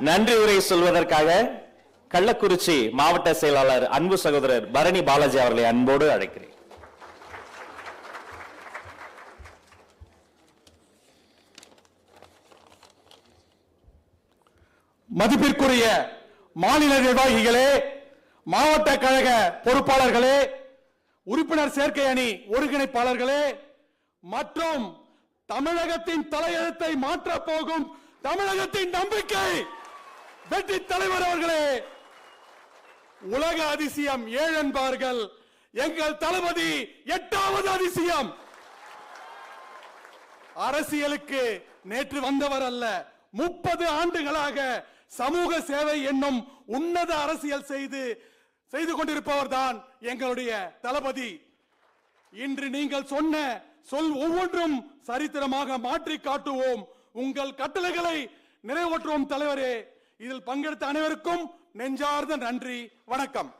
நன்றி உரை சொல்வதற்காக கள்ளக்குறிச்சி மாவட்ட செயலாளர் அன்பு சகோதரர் பரணி பாலாஜி அவர்களை அன்போடு அழைக்கிறேன். மதிப்பிற்குரிய மாநில நிர்வாகிகளே மாவட்ட கழக பொறுப்பாளர்களே உறுப்பினர் சேர்க்கை அணி ஒருங்கிணைப்பாளர்களே மற்றும் தமிழகத்தின் தலையெழுத்தை மாற்றப் போகும் தமிழகத்தின் நம்பிக்கை! வெற்றி தலைவர் அவர்களே உலக அதிசயம் ஏழு என்பார்கள் எங்கள் தளபதி எட்டாவது அதிசயம். அரசியலுக்கு நேற்று வந்தவர் அல்ல முப்பது ஆண்டுகளாக சமூக சேவை என்னும் உன்னத அரசியல் செய்து செய்து கொண்டிருப்பவர் தான் எங்களுடைய தளபதி. இன்று நீங்கள் சொன்ன சொல் ஒவ்வொன்றும் சரித்திரமாக மாற்றி காட்டுவோம். உங்கள் கட்டளைகளை நிறைவேற்றுவோம் தலைவரே. இதில் பங்கெடுத்த அனைவருக்கும் நெஞ்சார்ந்த நன்றி. வணக்கம்.